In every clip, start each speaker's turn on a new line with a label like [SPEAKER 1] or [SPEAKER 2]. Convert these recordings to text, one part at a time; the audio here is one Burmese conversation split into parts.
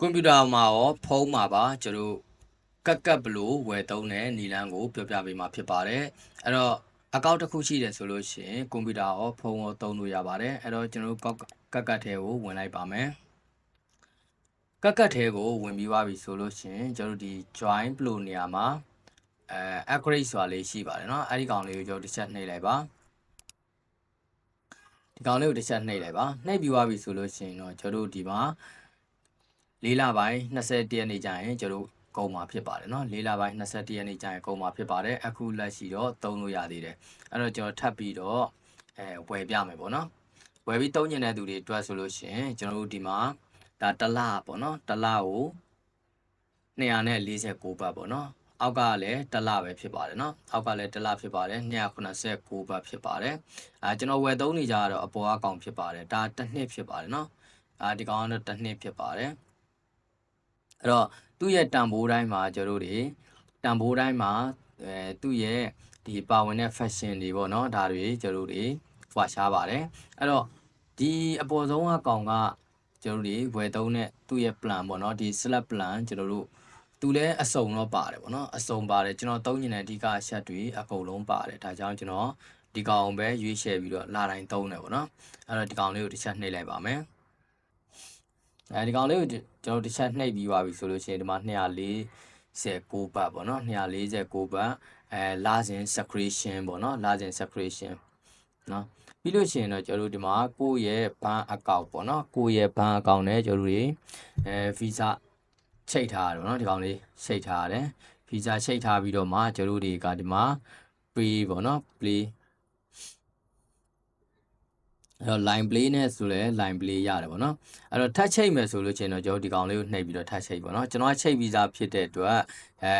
[SPEAKER 1] ကွန်ပျူတာမှာရောဖုန်းမှာပါကျွန်တော်တို့ကတ်ကတ်ဘလို့ဝယ်သုံးတဲ့နီလန်းကိုပြောပြပေးမှာဖြစ်ပါတယ်အဲ့တော့အကောင့်တစ်ခုရှိတယ်ဆိုလို့ရှိရင်ကွန်ပျူတာရောဖုန်းရောသုံးလို့ရပါတယ်အဲ့တော့ကျွန်တော်တို့ကောက်ကတ်ကတ်ထဲကိုဝင်လိုက်ပါမယ်ကတ်ကတ်ထဲကိုဝင်ပြီးသွားပြီဆိုလို့ရှိရင်ကျွန်တော်တို့ဒီ join ဘလို့နေရာမှာအဲ upgrade ဆိုတာလေးရှိပါတယ်เนาะအဲ့ဒီကောင်လေးကိုကျွန်တော်တစ်ချက်နှိပ်လိုက်ပါဒီကောင်လေးကိုတစ်ချက်နှိပ်လိုက်ပါနှိပ်ပြီးသွားပြီဆိုလို့ရှိရင်တော့ကျွန်တော်တို့ဒီမှာ လေးလပိုင်း21ရက်နေ့ကျရင်ကျွန်တော်ကုန်မှာဖြစ်ပါတယ်เนาะလေးလပိုင်း21ရက်နေ့ကျရင်ကုန်မှာဖြစ်ပါတယ်အခုလက်ရှိတော့သုံးလို့ရသေးတယ်အဲ့တော့ကျွန်တော်ထပ်ပြီးတော့အဲဝယ်ပြမယ်ပေါ့เนาะဝယ်ပြီးသုံးကျင်တဲ့သူတွေအတွက်ဆိုလို့ရှိရင်ကျွန်တော်တို့ဒီမှာဒါတစ်လပေါ့เนาะတစ်လကို249ဘတ်ပေါ့เนาะအောက်ကလည်းတစ်လပဲဖြစ်ပါတယ်เนาะအောက်ကလည်းတစ်လဖြစ်ပါတယ်289ဘတ်ဖြစ်ပါတယ်အဲကျွန်တော်ဝယ်သုံးနေကြတော့အပေါ်အကောင်ဖြစ်ပါတယ်ဒါတစ်နှစ်ဖြစ်ပါတယ်เนาะအာဒီကောင်ကတော့တစ်နှစ်ဖြစ်ပါတယ် အဲ့တော့သူ့ရဲ့တန်ဖိုးတိုင်းမှာကျတို့တွေတန်ဖိုးတိုင်းမှာအဲသူ့ရဲ့ဒီပါဝင်တဲ့ fashion တွေပေါ့နော်ဒါတွေကျတို့တွေဖွာရှားပါတယ်အဲ့တော့ဒီအပေါ်ဆုံးအကောင်ကကျတို့တွေဝယ်သုံးတဲ့သူ့ရဲ့ plan ပေါ့နော်ဒီ select plan ကျတို့တို့သူလည်းအစုံတော့ပါတယ်ပေါ့နော်အစုံပါတယ်ကျွန်တော်သုံးနေတဲ့ဒီကအချက်တွေအကုန်လုံးပါတယ်ဒါကြောင့်ကျွန်တော်ဒီကောင်ပဲရွေးချယ်ပြီးတော့လာတိုင်းသုံးတယ်ပေါ့နော်အဲ့တော့ဒီကောင်လေးကိုတစ်ချက်နှိပ်လိုက်ပါမယ် အဲဒီကောင်လေးကိုကျွန်တော်တစ်ချက်နှိပ်ပြီးသွားပြီဆိုလို့ရှိရင်ဒီမှာ249ဘတ်ပေါ့နော်249ဘတ်အဲလာစဉ် secretion ပေါ့နော်လာစဉ် secretion နော်ပြီးလို့ရှိရင်တော့ကျွန်တော်တို့ဒီမှာကိုယ့်ရဲ့ဘဏ်အကောင့်ပေါ့နော်ကိုယ့်ရဲ့ဘဏ်အကောင့်နဲ့ကျွန်တော်တို့တွေအဲ visa ချိတ်ထားရတယ်ပေါ့နော်ဒီကောင်လေးချိတ်ထားရတယ် visa ချိတ်ထားပြီးတော့မှကျွန်တော်တို့တွေကဒီမှာ play ပေါ့နော် play အဲ့တော့ line play နဲ့ဆိုလဲ line play ရတယ်ပေါ့နော်အဲ့တော့ touch ချိတ်မယ်ဆိုလို့ချင်းတော့ကျွန်တော်ဒီကောင်လေးကိုနှိပ်ပြီးတော့ touch ချိတ်ပေါ့နော်ကျွန်တော်ကချိတ်ပြီးသားဖြစ်တဲ့အတွက်အဲ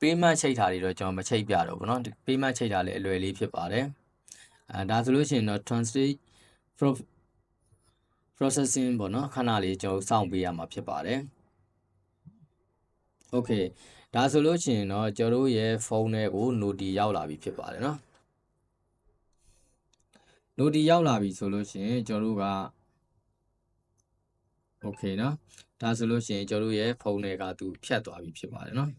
[SPEAKER 1] payment ချိတ်တာတွေတော့ကျွန်တော်မချိတ်ပြတော့ဘူးနော် payment ချိတ်တာလည်းအလွယ်လေးဖြစ်ပါတယ်အဲဒါဆိုလို့ချင်းတော့ translate processing ပေါ့နော်ခဏလေးကျွန်တော်စောင့်ပေးရမှာဖြစ်ပါတယ် okay ဒါဆိုလို့ချင်းတော့ကျွန်တော်တို့ရဲ့ဖုန်းထဲကို notification ရောက်လာပြီဖြစ်ပါတယ်နော် นาะ နိုတီရောက်လာပြီဆိုလို့ရှိရင်ကျွန်တော်တို့ကโอเคเนาะဒါဆိုလို့ရှိရင်ကျွန်တော်တို့ရဲ့ဖုန်းတွေကသူဖြတ်သွားပြီဖြစ်ပါတယ်เนาะ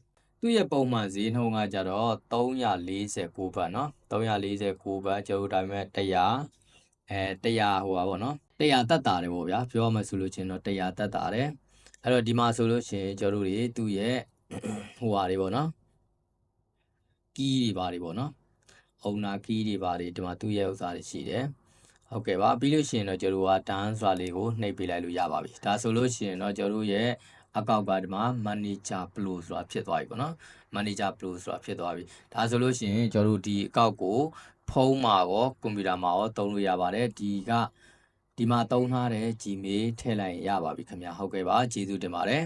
[SPEAKER 1] သူ့ရဲ့ပုံမှန်ဈေးနှုန်းကကြတော့349ဘတ်เนาะ349ဘတ်ကျွန်တော်တို့ဒါပေမဲ့100အဲ100ဟိုပါပေါ့เนาะ100တက်တာတယ်ပေါ့ဗျာပြောရမှဆိုလို့ရှိရင်တော့100တက်တာတယ်အဲ့တော့ဒီမှာဆိုလို့ရှိရင်ကျွန်တော်တို့တွေသူ့ရဲ့ဟိုဟာတွေပေါ့เนาะကီးတွေပါတွေပေါ့เนาะ အုံနာကီးတွေပါတွေဒီမှာသူ့ရဲ့ဥစ္စာတွေရှိတယ်ဟုတ်ကဲ့ပါပြီးလို့ရှိရင်တော့ကျွန်တော်တို့ကတန်းစွာလေးကိုနှိပ်ပေးလိုက်လို့ရပါပြီဒါဆိုလို့ရှိရင်တော့ကျွန်တော်တို့ရဲ့အကောက်ကဒီမှာ manager pro ဆိုတာဖြစ်သွားပြီပေါ့နော် manager pro ဆိုတာဖြစ်သွားပြီဒါဆိုလို့ရှိရင်ကျွန်တော်တို့ဒီအကောက်ကိုဖုန်းမှာရောကွန်ပျူတာမှာရောသုံးလို့ရပါတယ်ဒီကဒီမှာသုံးထားတဲ့ Gmail ထည့်လိုက်ရင်ရပါပြီခင်ဗျာဟုတ်ကဲ့ပါကျေးဇူးတင်ပါတယ်